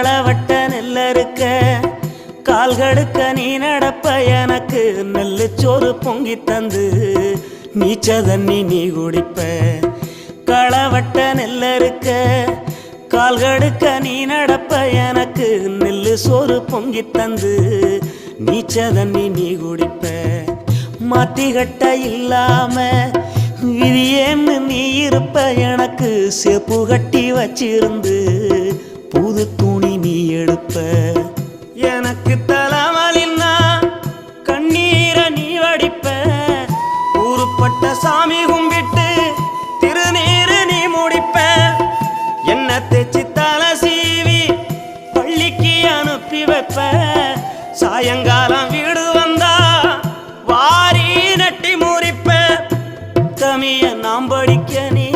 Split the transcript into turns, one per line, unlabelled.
களவட்ட நெல்லறுக்க கால்கடுக்க நீ நடப்ப எனக்கு நெல்லு சோறு பொங்கி தந்து நீச்ச தண்ணி நீ குடிப்ப. களவட்ட நெல்லறுக்க கால்கடுக்க நீ நடப்ப எனக்கு நெல்லு சோறு பொங்கி தந்து நீச்ச தண்ணி நீ குடிப்ப. மாத்திகட்ட இல்லாம விதியேன்னு நீ இருப்ப எனக்கு செப்பு கட்டி வச்சிருந்து புது தூண் எழுப்ப எனக்கு தலைமலின்னா கண்ணீர நீ வடிப்ப. ஊருப்பட்ட சாமி கும்பிட்டு திருநீரு நீ முடிப்ப. என்ன தேச்சு தலை சீவி பள்ளிக்கு அனுப்பி வைப்ப. சாயங்காலம் வீடு வந்தா வாரி நட்டி முறிப்ப. தமிய நாம் படிக்க நீ